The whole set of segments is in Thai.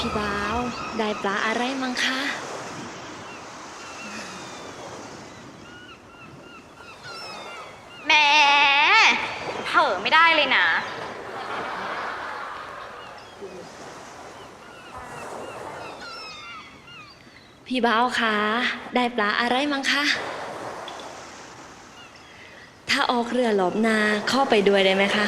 พี่บ้าว ได้ปลาอะไรมั้งคะแม่เผลอไม่ได้เลยนะ พี่บ้าวคะได้ปลาอะไรมั้งคะ ถ้าออกเรือหลบนาเข้าไปด้วยได้ไหมคะ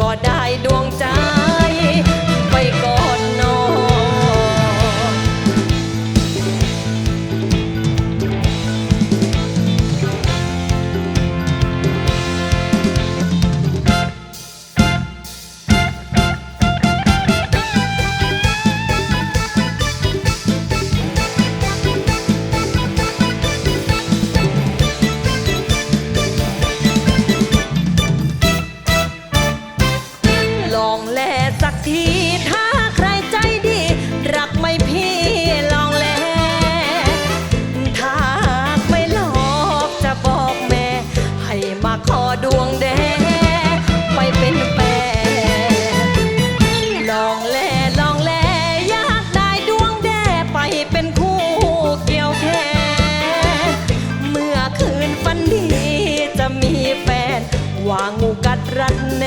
ก็ได้ด้วย วางงูกัดรัดแน